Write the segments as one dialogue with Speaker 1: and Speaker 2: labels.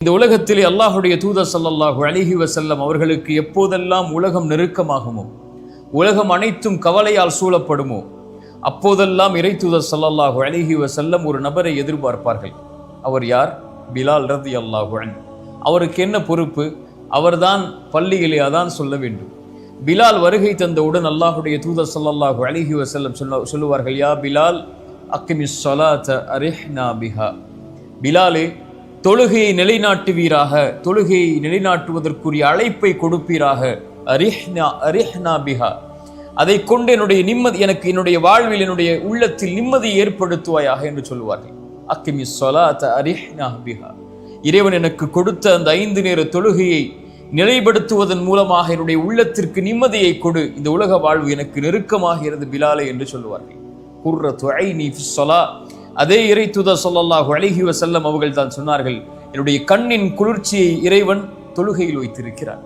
Speaker 1: இந்த உலகத்திலே அல்லாஹுடைய தூத ஸல்லல்லாஹு அலைஹி வசல்லம் அவர்களுக்கு எப்போதெல்லாம் உலகம் நெருக்கமாகுமோ உலகம் அனைத்தும் கவலையால் சூழப்படுமோ அப்போதெல்லாம் இறை தூத ஸல்லல்லாஹு அலைஹி வசல்லம் ஒரு நபரை எதிர்பார்ப்பார்கள். அவர் யார்? பிலால் ரதி அல்லாஹுன் அவருக்கு என்ன பொறுப்பு? அவர்தான் பள்ளியிலே அதான் சொல்ல வேண்டும். பிலால் வருகை தந்தவுடன் அல்லாஹுடைய தூத ஸல்லல்லாஹு அலைஹி வசல்லம் சொல்ல சொல்லுவார்கள் யா பிலால் அக்கிமி ஸலாத்த அரிஹ்னா பிஹா. பிலாலே தொழுகையை நிலைநாட்டுவீராக தொழுகையை நிலைநாட்டுவதற்குரிய அழைப்பை கொடுப்பீராக. அரிஹ்னா அரிஹ்னா பிஹா. அதை கொண்டு என்னுடைய நிம்மதி எனக்கு என்னுடைய வாழ்வில் என்னுடைய உள்ளத்தில் நிம்மதி ஏற்படுத்துவாயாக என்று சொல்வார்கள். அக்கிமி சொலாத்த அரிஹ்னா பிஹா. இறைவன் எனக்கு கொடுத்த அந்த ஐந்து நேர தொழுகையை நிலைப்படுத்துவதன் மூலமாக என்னுடைய உள்ளத்திற்கு நிம்மதியை கொடு. இந்த உலக வாழ்வு எனக்கு நெருக்கமாகிறது பிலாலே என்று சொல்லுவார்கள் குர்ர துறை நீ சொலா அதே இறை தூதர் சொல்லல்லாஹு அழகி வசல்லம் அவர்கள் தான் சொன்னார்கள் என்னுடைய கண்ணின் குளிர்ச்சியை இறைவன் தொழுகையில் வைத்திருக்கிறார்.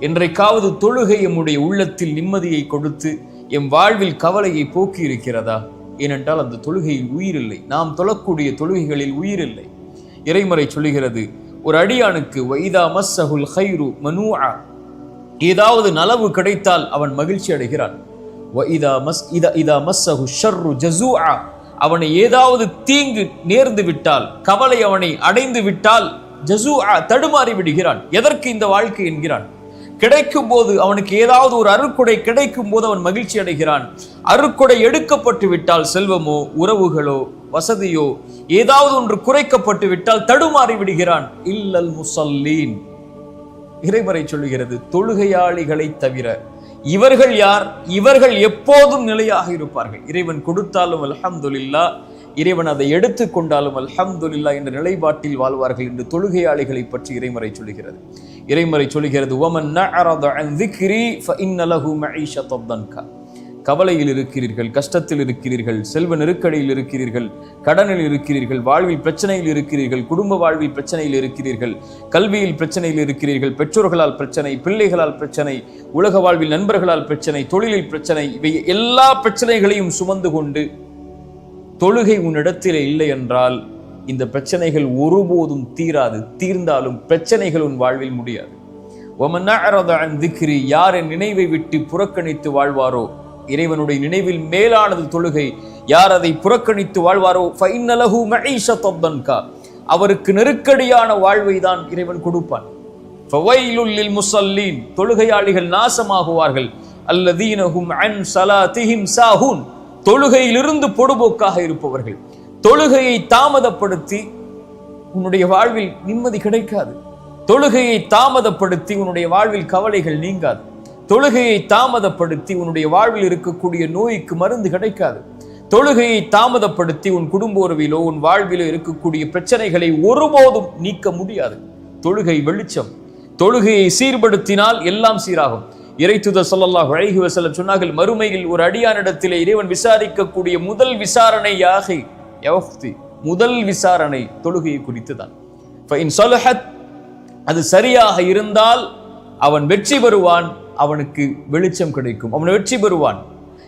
Speaker 1: என்றைக்காவது தொழுகை எம்முடைய உள்ளத்தில் நிம்மதியை கொடுத்து எம் வாழ்வில் கவலையை போக்கி இருக்கிறதா ஏனென்றால் அந்த தொழுகையில் உயிரில்லை. நாம் தொழக்கூடிய தொழுகைகளில் உயிரில்லை. இறைமறை சொல்லுகிறது ஒரு அடியானுக்கு வைதா மஸ்ஸஹுல் ஹைரு மனுஆ ஏதாவது நலவு கிடைத்தால் அவன் மகிழ்ச்சி அடைகிறான். வஇதா மஸ் இதா இதா மஸ்ஸஹு ஷர்ரு ஜஸூஆ அவனை ஏதாவது தீங்கு நேர்ந்து விட்டால் கவலை அவனை அடைந்து விட்டால் ஜஸூஆ தடுமாறி விடுகிறான். எதற்கு இந்த வாழ்க்கை என்கிறான்? கிடைக்கும் போது அவனுக்கு ஏதாவது ஒரு அருக்குடை கிடைக்கும் போது அவன் மகிழ்ச்சி அடைகிறான். அருக்குடை எடுக்கப்பட்டு விட்டால் செல்வமோ உறவுகளோ வசதியோ ஏதாவது ஒன்று குறைக்கப்பட்டு விட்டால் தடுமாறி விடுகிறான். இல்லல் முசல்லீன். இறைவரை சொல்லுகிறது தொழுகையாளிகளை தவிர இவர்கள் யார்? இவர்கள் எப்போதும் நிலையாக இருப்பார்கள். இறைவன் கொடுத்தாலும் அல்ஹம்துலில்லா இறைவன் அதை எடுத்துக்கொண்டாலும் அல்ஹம்துலில்லா என்ற நிலைப்பாட்டில் வாழ்வார்கள் என்று தொழுகையாளிகளை பற்றி இறைமறை சொல்லுகிறது. இறைமறை சொல்லுகிறது ஒமன் கவலையில் இருக்கிறீர்கள் கஷ்டத்தில் இருக்கிறீர்கள் செல்வ நெருக்கடியில் இருக்கிறீர்கள் கடனில் இருக்கிறீர்கள் வாழ்வில் பிரச்சனையில் இருக்கிறீர்கள் குடும்ப வாழ்வில் பிரச்சனையில் இருக்கிறீர்கள் கல்வியில் பிரச்சனையில் இருக்கிறீர்கள் பெற்றோர்களால் பிரச்சனை பிள்ளைகளால் பிரச்சனை உலக வாழ்வில் நண்பர்களால் பிரச்சனை தொழிலில் பிரச்சனை இவை எல்லா பிரச்சனைகளையும் சுமந்து கொண்டு தொழுகை உன்னிடத்தில் இல்லை என்றால் இந்த பிரச்சனைகள் ஒருபோதும் தீராது தீர்ந்தாலும் பிரச்சனைகள் உன் வாழ்வில் முடியாது. ஒமன் யாரை நினைவை விட்டு புறக்கணித்து வாழ்வாரோ? இறைவனுடைய நினைவில் மேலானது தொழுகை. யார் அதை புறக்கணித்து வாழ்வாரோ? ஃபைனலகு மஈஷத்தன் தொப்பன்கா அவருக்கு நெருக்கடியான வாழ்வை தான் இறைவன் கொடுப்பான். ஃபவைலுல்லில் முசல்லீன். தொழுகையாளிகள் நாசமாகுவார்கள். அல்லதீனஹும் அன் ஸலாத்திஹிம் சாஹூன். தொழுகையிலிருந்து பொடுபோக்காக இருப்பவர்கள். தொழுகையை தாமதப்படுத்தி உன்னுடைய வாழ்வில் நிம்மதி கிடைக்காது. தொழுகையை தாமதப்படுத்தி உன்னுடைய வாழ்வில் கவலைகள் நீங்காது. தொழுகையை தாமதப்படுத்தி உன்னுடைய வாழ்வில் இருக்கக்கூடிய நோய்க்கு மருந்து கிடைக்காது. தொழுகையை தாமதப்படுத்தி உன் குடும்ப உறவிலோ உன் வாழ்விலோ இருக்கக்கூடிய பிரச்சனைகளை ஒருபோதும் நீக்க முடியாது. தொழுகை வெளிச்சம். தொழுகையை சீர்படுத்தினால் எல்லாம் சீராகும். இறைத்துத சொல்லல்லாஹ் அழகி வசலம் சொன்னார்கள் மறுமையில் ஒரு அடியானிடத்திலே இறைவன் விசாரிக்கக்கூடிய முதல் விசாரணை யாகை? யவஃப்தி. முதல் விசாரணை தொழுகையை குறித்து தான் அது சரியாக இருந்தால் அவன் வெற்றி பெறுவான். அவனுக்கு வெளிச்சம் கிடைக்கும். அவன் வெற்றி பெறுவான்.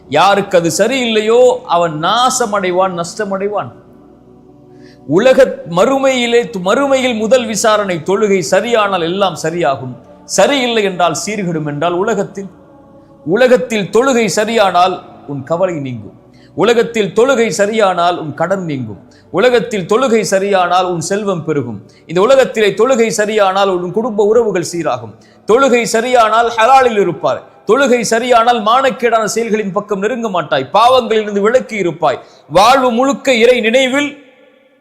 Speaker 1: யாருக்கு அது சரியில்லையோ அவன் நாசமடைவான் நஷ்டமடைவான். உலக மறுமையிலே மறுமையில் முதல் விசாரணை தொழுகை சரியானால் எல்லாம் சரியாகும். சரியில்லை என்றால் சீர்கிடும் என்றால் உலகத்தில். உலகத்தில் தொழுகை சரியானால் உன் கவலை நீங்கும். உலகத்தில் தொழுகை சரியானால் உன் கடன் நீங்கும். உலகத்தில் தொழுகை சரியானால் உன் செல்வம் பெருகும். இந்த உலகத்திலே தொழுகை சரியானால் உன் குடும்ப உறவுகள் சீராகும். தொழுகை சரியானால் ஹலாலில் இருப்பார் தொழுகை சரியானால் மானக்கேடான செயல்களின் பக்கம் நெருங்க மாட்டாய். பாவங்களிலிருந்து விலக்கி இருப்பாய். வாழ்வு முழுக்க இறை நினைவில்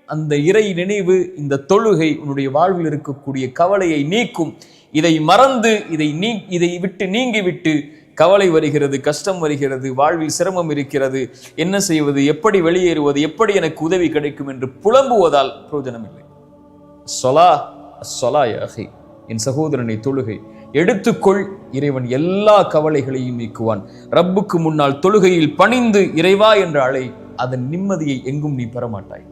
Speaker 1: அந்த இறை நினைவு இந்த தொழுகை உன்னுடைய வாழ்வில் இருக்கக்கூடிய கவலையை நீக்கும். இதை மறந்து இதை நீ இதை விட்டு நீங்கிவிட்டு கவலை வருகிறது கஷ்டம் வருகிறது வாழ்வில் சிரமம் இருக்கிறது. என்ன செய்வது எப்படி வெளியேறுவது எப்படி எனக்கு உதவி கிடைக்கும் என்று புலம்புவதால் பிரயோஜனம் இல்லை சொலா சொலா யாகை என் சகோதரனை தொழுகை. எடுத்துக்கொள் இறைவன் எல்லா கவலைகளையும் நீக்குவான். ரப்புக்கு முன்னால் தொழுகையில் பணிந்து இறைவா என்ற அழை. அதன் நிம்மதியை எங்கும் நீ பெறமாட்டாய்